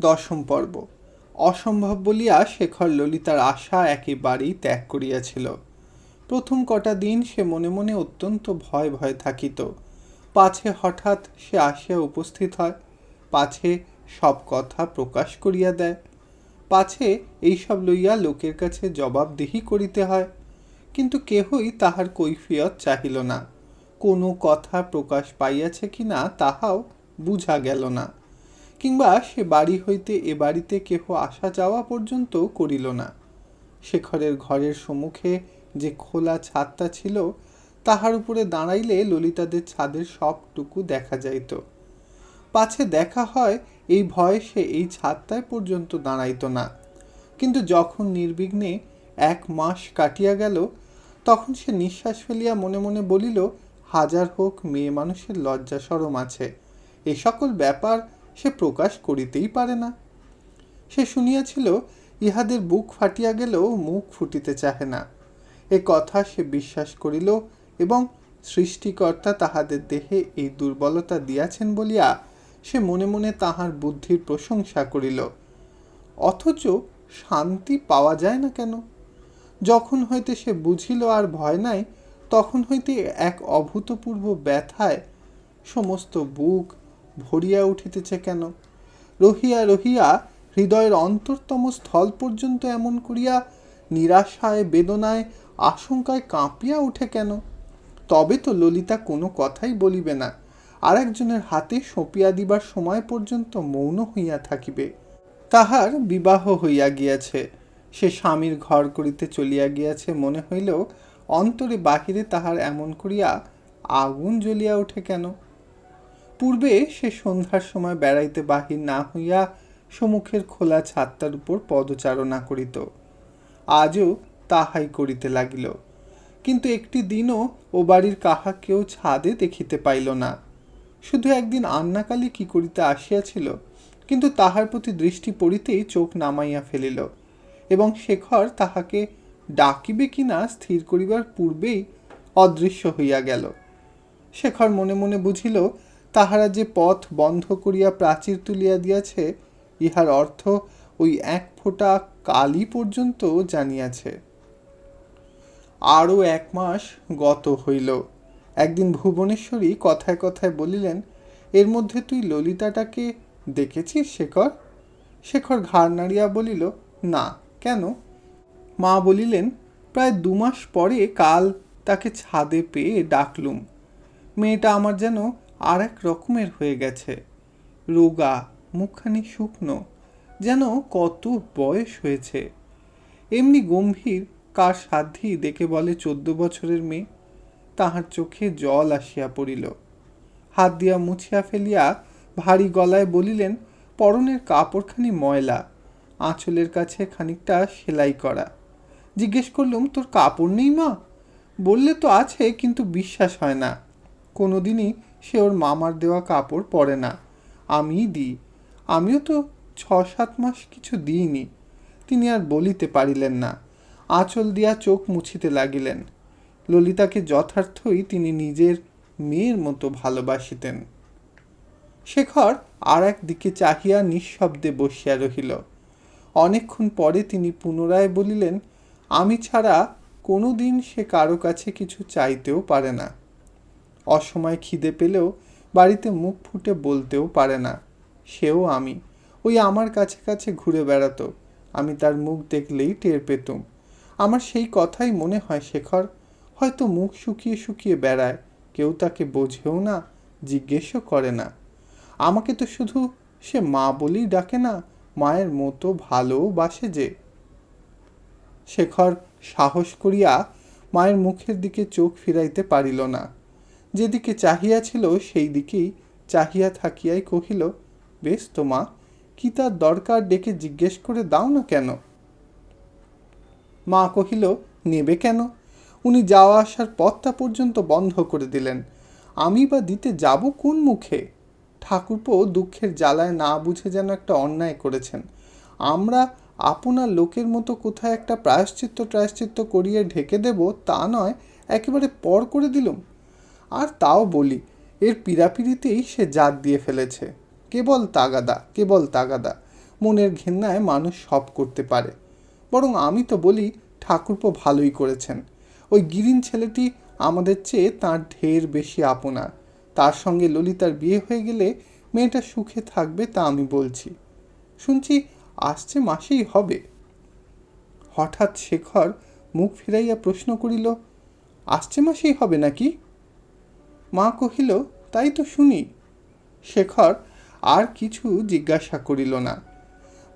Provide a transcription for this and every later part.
দশম পর্ব। অসম্ভব বলিয়া শেখর ললিতার আশা একেবারেই ত্যাগ করিয়াছিল। প্রথম কটা দিন সে মনে মনে অত্যন্ত ভয় ভয় থাকিত। পাছে হঠাৎ সে আসিয়া উপস্থিত হয়, পাছে সব কথা প্রকাশ করিয়া দেয়, পাছে এইসব লইয়া লোকের কাছে জবাবদিহি করিতে হয়। কিন্তু কেহই তাহার কৈফিয়ত চাহিল না। কোনো কথা প্রকাশ পাইয়াছে কি না তাহাও বুঝা গেল না। কিংবা সে বাড়ি হইতে এ বাড়িতে কেহ আসা যাওয়া পর্যন্ত করিল না। শেখরের ঘরের সম্মুখে যে খোলা ছাদটা ছিল, তাহার উপরে দাঁড়াইলে ললিতাদের ছাদের সবটুকু দেখা যাইত। পাছে দেখা হয়, এই ভয়ে সে এই ছাদটায় পর্যন্ত দাঁড়াইত না। কিন্তু যখন নির্বিঘ্নে এক মাস কাটিয়া গেল, তখন সে নিঃশ্বাস ফেলিয়া মনে মনে বলিল, হাজার হোক মেয়ে মানুষের লজ্জা সরম আছে। এ সকল ব্যাপার সে প্রকাশ করিতেই পারে না। সে শুনিয়াছিল, ইহাদের বুক ফাটিয়া গেলেও মুখ ফুটিতে চাহে না। এ কথা সে বিশ্বাস করিল এবং সৃষ্টিকর্তা তাহাদের দেহে এই দুর্বলতা দিয়াছেন বলিয়া সে মনে মনে তাহার বুদ্ধির প্রশংসা করিল। অথচ শান্তি পাওয়া যায় না কেন? যখন হইতে সে বুঝিল আর ভয় নাই, তখন হইতে এক অভূতপূর্ব ব্যথায় সমস্ত বুক ভরিয়া উঠিতেছে কেন? রহিয়া রহিয়া, হৃদয়ের অন্তরতম স্থল পর্যন্ত এমন করিয়া নিরাশায়, বেদনায়, আশঙ্কায় কাঁপিয়া উঠে কেন? তবে তো ললিতা কোনো কথাই বলিবে না। আর একজনের হাতে সঁপিয়া দিবার সময় পর্যন্ত মৌন হইয়া থাকিবে। তাহার বিবাহ হইয়া গিয়াছে। সে স্বামীর ঘর করিতে চলিয়া গিয়াছে মনে হইলেও অন্তরে বাহিরে তাহার এমন করিয়া আগুন জ্বলিয়া ওঠে কেন? পূর্বে সে সন্ধ্যার সময় বেড়াইতে বাহির না হইয়া সম্মুখের খোলা ছাদটার উপর পদচারণা করিত। আজও তাহাই করিতে লাগিল। কিন্তু একটি দিনও ও বাড়ির কাহাকেও ছাদে দেখিতে পাইল না। শুধু একদিন আন্নাকালী কি করিতে আসিয়াছিল, কিন্তু তাহার প্রতি দৃষ্টি পড়িতেই চোখ নামাইয়া ফেলিল এবং শেখর তাহাকে ডাকিবে কিনা স্থির করিবার পূর্বেই অদৃশ্য হইয়া গেল। শেখর মনে মনে বুঝিল তাহারা যে পথ বন্ধ করিয়া প্রাচীর তুলিয়া দিয়াছে, ইহার অর্থ ওই এক ফোঁটা কালি পর্যন্ত জানিয়াছে। আরও এক মাস গত হইল। একদিন ভুবনেশ্বরী কথায় কথায় বলিলেন, এর মধ্যে তুই ললিতাটাকে দেখেছিস শেখর? শেখর ঘাড় নাড়িয়া বলিল, না, কেন? মা বলিলেন, প্রায় দু মাস পরে কাল তাকে ছাদে পেয়ে ডাকলুম। মেয়েটা আমার যেন আর এক রকমের হয়ে গেছে। রোগা, মুখখানি শুকনো, যেন কত বয়স হয়েছে। এমনি গম্ভীর, কার সাধ্যি দেখে বলে চোদ্দ বছরের মেয়ে। তাহার চোখে জল আসিয়া পড়িল। হাত দিয়া মুছিয়া ফেলিয়া ভারী গলায় বলিলেন, পরনের কাপড়খানি ময়লা, আঁচলের কাছে খানিকটা সেলাই করা। জিজ্ঞেস করলুম, তোর কাপড় নেই মা? বললে তো আছে, কিন্তু বিশ্বাস হয় না। কোনোদিনই সে ওর মামার দেওয়া কাপড় পরে না। আমিই দিই। আমিও তো ছ সাত মাস কিছু দিইনি। তিনি আর বলিতে পারিলেন না। আঁচল দিয়া চোখ মুছিতে লাগিলেন। ললিতাকে যথার্থই তিনি নিজের মেয়ের মতো ভালোবাসিতেন। শেখর আর এক দিকে চাহিয়া নিঃশব্দে বসিয়া রহিল। অনেকক্ষণ পরে তিনি পুনরায় বলিলেন, আমি ছাড়া কোনো দিন সে কারও কাছে কিছু চাইতেও পারে না। অসময় খিদে পেলেও বাড়িতে মুখ ফুটে বলতেও পারে না। সেও আমি। ওই আমার কাছে কাছে ঘুরে বেড়াতো। আমি তার মুখ দেখলেই টের পেতুম। আমার সেই কথাই মনে হয় শেখর। হয়তো মুখ শুকিয়ে শুকিয়ে বেড়ায়। কেউ তাকে বোঝেও না, জিজ্ঞেসও করে না। আমাকে তো শুধু সে মা বলেই ডাকে না, মায়ের মতো ভালোও বাসে যে। শেখর সাহস করিয়া মায়ের মুখের দিকে চোখ ফিরাইতে পারিল না। যেদিকে চাহিয়াছিল সেই দিকেই চাহিয়া থাকিয়াই কহিল, বেশ তো মা, কি তার দরকার ডেকে জিজ্ঞেস করে দাও না কেন? মা কহিল, নেবে কেন? উনি যাওয়া আসার পথটা পর্যন্ত বন্ধ করে দিলেন। আমি বা দিতে যাব কোন মুখে? ঠাকুরপো দুঃখের জ্বালায় না বুঝে যেন একটা অন্যায় করেছেন। আমরা আপনার লোকের মতো কোথায় একটা প্রায়শ্চিত্ত প্রায়শ্চিত্ত করিয়ে ঢেকে দেব তা নয়, একেবারে পর করে দিলুম? আর তাও বলি, এর পিড়াপিড়িতেই সে জাত দিয়ে ফেলেছে। কেবল তাগাদা কেবল তাগাদা। মনের ঘেন্নায় মানুষ সব করতে পারে। বরং আমি তো বলি, ঠাকুরপো ভালোই করেছেন। ওই গিরিন ছেলেটি আমাদের চেয়ে তার ঢের বেশি আপনার। তার সঙ্গে ললিতার বিয়ে হয়ে গেলে মেয়েটা সুখে থাকবে তা আমি বলছি। শুনছি আসছে মাসেই হবে। হঠাৎ শেখর মুখ ফিরাইয়া প্রশ্ন করিল আসছে মাসেই হবে নাকি? মা কহিল, তাই তো শুনি। শেখর আর কিছু জিজ্ঞাসা করিল না।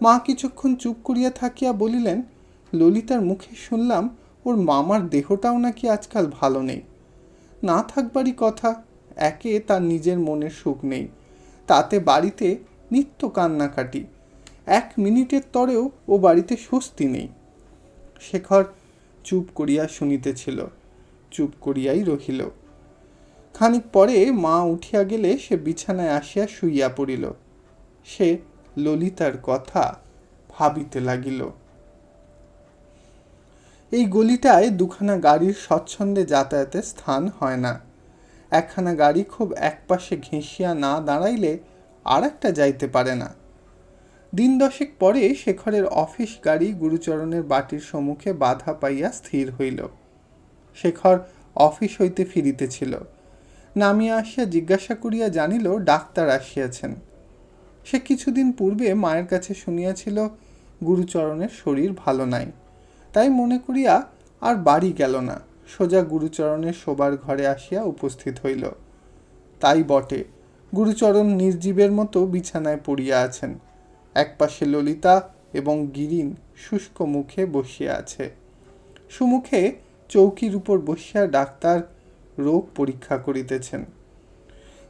মা কিছুক্ষণ চুপ করিয়া থাকিয়া বলিলেন, ললিতার মুখে শুনলাম ওর মামার দেহটাও নাকি আজকাল ভালো নেই। না থাকবারই কথা, একে তার নিজের মনের সুখ নেই। তাতে বাড়িতে নিত্য কান্নাকাটি, এক মিনিটের তরেও ও বাড়িতে স্বস্তি নেই। শেখর চুপ করিয়া শুনিতেছিল, চুপ করিয়াই রহিল। খানিক পরে মা উঠিয়া গেলে সে বিছানায় আসিয়া শুইয়া পড়িল। সে ললিতার কথা ভাবিতে লাগিল। এই গলিটায় দুখানা গাড়ির স্বচ্ছন্দে যাতায়াতের স্থান হয় না। একখানা গাড়ি খুব একপাশে ঘেঁষিয়া না দাঁড়াইলে আর একটা যাইতে পারে না। দিন দশেক পরে শেখরের অফিস গাড়ি গুরুচরণের বাটির সম্মুখে বাধা পাইয়া স্থির হইল। শেখর অফিস হইতে ফিরিতেছিল। নামিয়া আসিয়া জিজ্ঞাসা করিয়া জানিল, ডাক্তার আসিয়াছেন। সে কিছুদিন পূর্বে মায়ের কাছে শুনিয়াছিল, গুরুচরণের শরীর ভালো নাই। তাই মনে করিয়া আর বাড়ি গেল না। সোজা গুরুচরণের শোবার ঘরে আসিয়া উপস্থিত হইল। তাই বটে, গুরুচরণ নির্জীবের মতো বিছানায় পড়িয়া আছেন। একপাশে ললিতা এবং গিরিন শুষ্ক মুখে বসিয়া আছে। সুমুখে চৌকির উপর বসিয়া ডাক্তার রোগ পরীক্ষা করিতেছেন।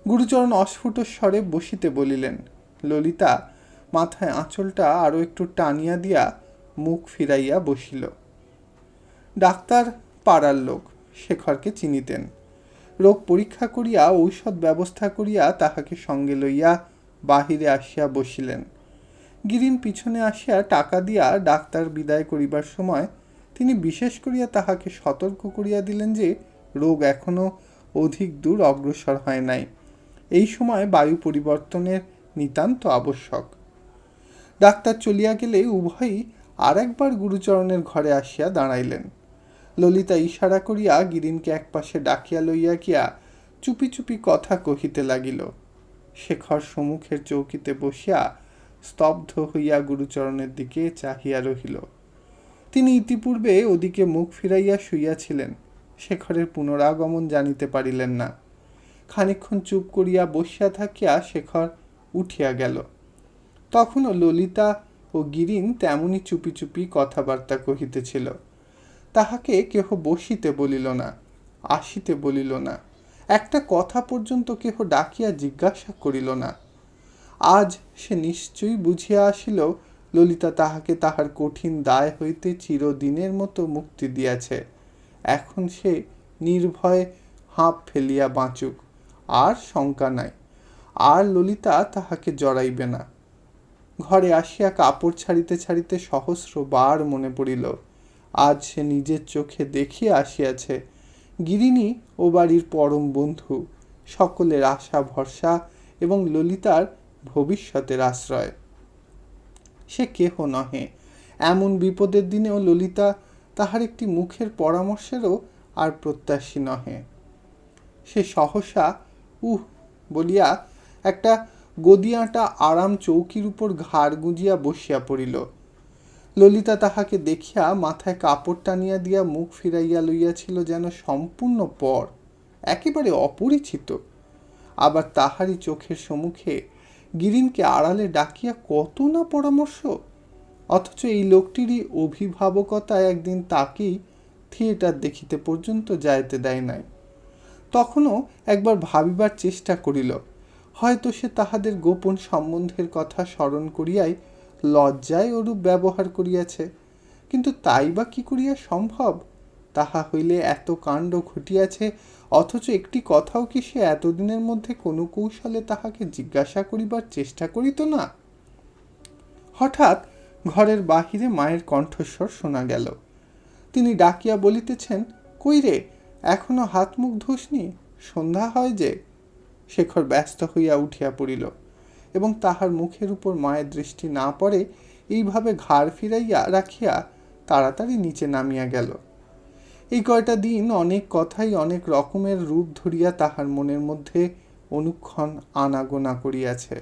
গুরুচরণ অস্ফুট স্বরে বসিতে বলিলেন, ললিতা, মাথায় আঁচলটা আরও একটু টানিয়া দিয়া মুখ ফিরাইয়া বসিল। ডাক্তার পাড়ার লোক শেখরকে চিনিতেন। রোগ পরীক্ষা করিয়া ঔষধ ব্যবস্থা করিয়া তাহাকে সঙ্গে লইয়া বাহিরে আসিয়া বসিলেন। গিরিন পিছনে আসিয়া টাকা দিয়া ডাক্তার বিদায় করিবার সময় তিনি বিশেষ করিয়া তাহাকে সতর্ক করিয়া দিলেন যে রোগ এখনও অধিক দূর অগ্রসর হয় নাই। এই সময় বায়ু পরিবর্তনের নিতান্ত আবশ্যক। ডাক্তার চলিয়া গেলে উভয়ই আর একবার গুরুচরণের ঘরে আসিয়া দাঁড়াইলেন। ললিতা ইশারা করিয়া গিরিনকে একপাশে ডাকিয়া লইয়া গিয়া চুপি চুপি কথা কহিতে লাগিল। শেখর সম্মুখের চৌকিতে বসিয়া স্তব্ধ হইয়া গুরুচরণের দিকে চাহিয়া রহিল। তিনি ইতিপূর্বে ওদিকে মুখ ফিরাইয়া শুইয়াছিলেন। শেখরের পুনরাগমন জানিতে পারিলেন না। খানিক্ষণ চুপ করিয়া বসিয়া থাকিয়া শেখর উঠিয়া গেল। তখনও ললিতা ও গিরিন তেমনি চুপি চুপি কথাবার্তা কহিতেছিল। তাহাকে কেহ বসিতে বলিল না, আসিতে বলিল না, একটা কথা পর্যন্ত কেহ ডাকিয়া জিজ্ঞাসা করিল না। আজ সে নিশ্চয়ই বুঝিয়া আসিল, ললিতা তাহাকে তাহার কঠিন দায় হইতে চিরদিনের মতো মুক্তি দিয়াছে। এখন সে নির্ভয়ে হাঁপ ফেলিয়া বাঁচুক, আর শঙ্কা নাই। আর ললিতা তাহাকে জড়াইবে না। ঘরে আসিয়া কাপড় ছাড়িতে ছাড়িতে সহস্র বার মনে পড়িল, আজ সে নিজের চোখে দেখিয়া আসিয়াছে, গিরিনী ও বাড়ির পরম বন্ধু, সকলের আশা ভরসা এবং ললিতার ভবিষ্যতের আশ্রয়। সে কেহ নহে, এমন বিপদের দিনেও ললিতা তাহার একটি মুখের পরামর্শেরও আর প্রত্যাশী নহে। সে সহসা, উহ, বলিয়া একটা গদিয়াটা আরাম চৌকির উপর ঘাড় গুঁজিয়া বসিয়া পড়িল। ললিতা তাহাকে দেখিয়া মাথায় কাপড় টানিয়া দিয়া মুখ ফিরাইয়া লইয়াছিল যেন সম্পূর্ণ পর, একেবারে অপরিচিত। আবার তাহারই চোখের সম্মুখে গিরিনকে আড়ালে ডাকিয়া কত না পরামর্শ! অথচ এই লোকটিরই অভিভাবকতা একদিন তাকেই থিয়েটার দেখিতে পর্যন্ত যাইতে দেয় নাই। তখনও একবার ভাবিবার চেষ্টা করিল, হয়তো সে তাহাদের গোপন সম্বন্ধের কথা স্মরণ করিয়াই লজ্জায় ওরূপ ব্যবহার করিয়াছে, কিন্তু তাই বা কি করিয়া সম্ভব? তাহা হইলে এত কাণ্ড ঘটিয়াছে, অথচ একটি কথাও কি সে এতদিনের মধ্যে কোনো কৌশলে তাহাকে জিজ্ঞাসা করিবার চেষ্টা করিত না? হঠাৎ ঘরের বাহিরে মায়ের কণ্ঠস্বর শোনা গেল। তিনি ডাকিয়া বলিতেছেন, কই রে, এখনও হাত মুখ ধুসনি? সন্ধ্যা হয় যে? শেখর ব্যস্ত হইয়া উঠিয়া পড়িল এবং তাহার মুখের উপর মায়ের দৃষ্টি না পড়ে এইভাবে ঘাড় ফিরাইয়া রাখিয়া তাড়াতাড়ি নিচে নামিয়া গেল। এই কয়টা দিন অনেক কথাই অনেক রকমের রূপ ধরিয়া তাহার মনের মধ্যে অনুক্ষণ আনাগোনা করিয়াছে।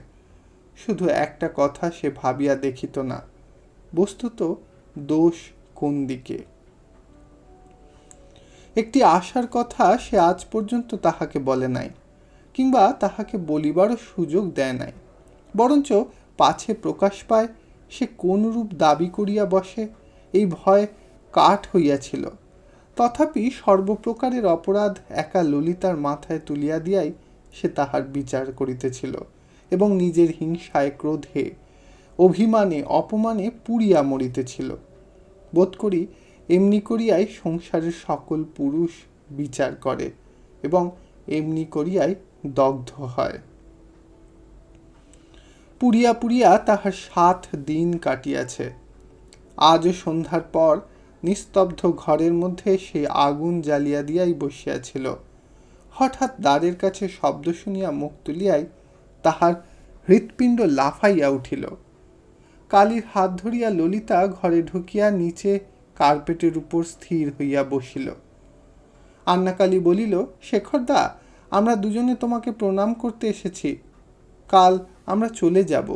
শুধু একটা কথা সে ভাবিয়া দেখিত না। বস্তুত দোষ কোন দিকে? একটি আশার কথা সে আজ পর্যন্ত তাহাকে বলে নাই, কিংবা তাহাকে বলিবারও সুযোগ দেয় নাই। বরঞ্চ পাছে প্রকাশ পায়, সে কোন রূপ দাবি করিয়া বসে, এই ভয় কাঠ হইয়াছিল। তথাপি সর্বপ্রকারের অপরাধ একা ললিতার মাথায় তুলিয়া দিয়াই সে তাহার বিচার করিতেছিল, এবং নিজের হিংসায় ক্রোধে অভিমানে অপমানে পুড়িয়া মরিতেছিল। বোধ করি এমনি করিয়াই সংসারের সকল পুরুষ বিচার করে এবং এমনি করিয়াই দগ্ধ হয়। পুড়িয়া পুড়িয়া তাহার সাত দিন কাটিয়াছে। আজও সন্ধ্যার পর নিস্তব্ধ ঘরের মধ্যে সে আগুন জ্বালিয়া দিয়াই বসিয়াছিল। হঠাৎ দ্বারের কাছে শব্দ শুনিয়া মুখ তুলিয়াই তাহার হৃৎপিণ্ড লাফাইয়া উঠিল। কালীর হাত ধরিয়া ললিতা ঘরে ঢুকিয়া নিচে কার্পেটের উপর স্থির হইয়া বসিল। আন্নাকালী বলিল, শেখরদা, আমরা দুজনে তোমাকে প্রণাম করতে এসেছি। কাল আমরা চলে যাব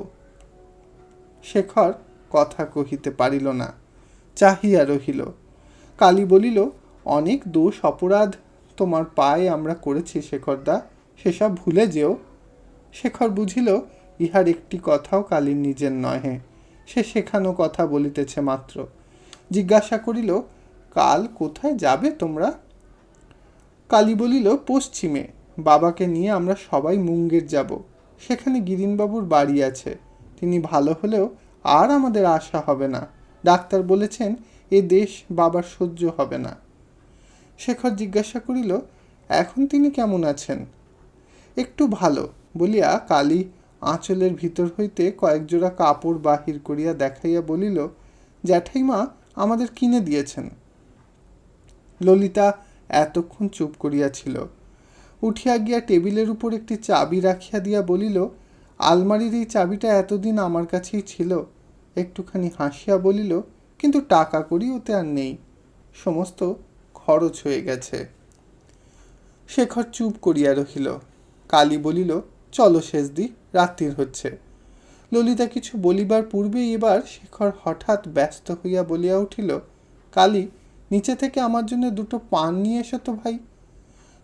শেখর কথা কহিতে পারিল না, চাহিয়া রহিল। কালী বলিল, অনেক দোষ, অপরাধ তোমার পায়ে আমরা করেছি শেখরদা, সেসব ভুলে যেও শেখর বুঝিল, ইহার একটি কথাও কালীর নিজের নহে। সে শেখানো কথা বলিতেছে মাত্র। জিজ্ঞাসা করিল, কাল কোথায় যাবে তোমরা? কালী বলিল, পশ্চিমে। বাবাকে নিয়ে আমরা সবাই মুঙ্গের যাব। সেখানে গিরিনবাবুর বাড়ি আছে। তিনি ভালো হলেও আর আমাদের আশা হবে না। ডাক্তার বলেছেন, এ দেশ বাবার সহ্য হবে না। শেখর জিজ্ঞাসা করিল, এখন তিনি কেমন আছেন? একটু ভালো। বলিয়া কালী আঁচলের ভিতর হইতে কয়েক জোড়া কাপড় বাহির করিয়া দেখাইয়া বলিল, জ্যাঠাইমা, আমাদের কিনে দিয়েছেন। ললিতা এতক্ষণ চুপ করিয়াছিল। উঠিয়া গিয়া টেবিলের উপর একটি চাবি রাখিয়া দিয়া বলিল, আলমারির এই চাবিটা এতদিন আমার কাছেই ছিল। একটুখানি হাসিয়া বলিল, কিন্তু টাকা করি ওতে আর নেই। সমস্ত খরচ হয়ে গেছে। শেখর চুপ করিয়া রহিল। কালী বলিল চলো শেষদি রাত্রির হচ্ছে। ললিতা কিছু বলিবার পূর্বেই এবার শেখর হঠাৎ ব্যস্ত হইয়া বলিয়া উঠিল, কালি, নিচে থেকে আমার জন্য দুটো পান নিয়ে এসো তো ভাই।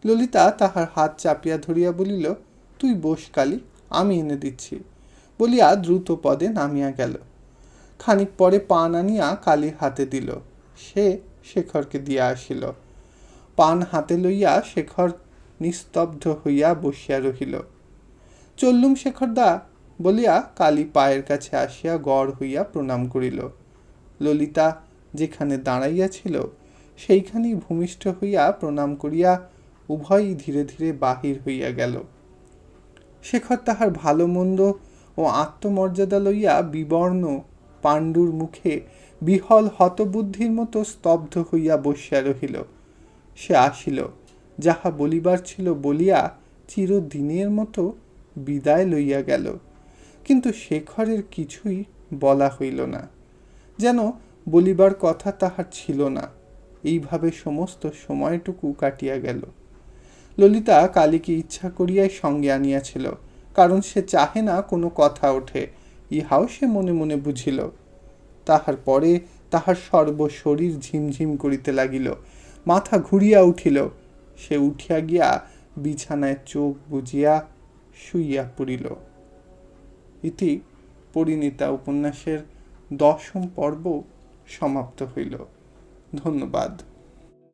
ললিতা তাহার হাত চাপিয়া ধরিয়া বলিল, তুই বস কালি, আমি এনে দিচ্ছি। বলিয়া দ্রুত পদে নামিয়া গেল। খানিক পরে পান আনিয়া কালীর হাতে দিল। সে শেখরকে দিয়া আসিল। পান হাতে লইয়া শেখর নিস্তব্ধ হইয়া বসিয়া রহিল। চললুম শেখরদা বলিয়া কালী পায়ের কাছে আসিয়া গড় হইয়া প্রণাম করিল। ললিতা যেখানে দাঁড়াইয়াছিল, সেইখানেই ভূমিষ্ঠ হইয়া প্রণাম করিয়া উভয়ই ধীরে ধীরে বাহির হইয়া গেল। শেখর তাহার ভালো মন্দ ও আত্মমর্যাদা লইয়া বিবর্ণ পাণ্ডুর মুখে বিহল হতবুদ্ধির মতো স্তব্ধ হইয়া বসিয়া রহিল। সে আসিল, যাহা বলিবার ছিল বলিয়া চিরদিনের মতো বিদায় লইয়া গেল। কিন্তু শেখরের কিছুই বলা হইল না। যেন বলিবার কথা তাহার ছিল না। এইভাবে সমস্ত সময়টুকু কাটিয়া গেল। ললিতা কালীকে ইচ্ছা করিয়াই সঙ্গে আনিয়াছিল, কারণ সে চাহে না কোনো কথা ওঠে, ইহাও সে মনে মনে বুঝিল। তাহার পরে তাহার সর্বশরীর ঝিমঝিম করিতে লাগিল, মাথা ঘুরিয়া উঠিল। সে উঠিয়া গিয়া বিছানায় চোখ বুজিয়া শুইয়া পড়িল। ইতি পরিণীতা উপন্যাসের দশম পর্ব সমাপ্ত হইল। ধন্যবাদ।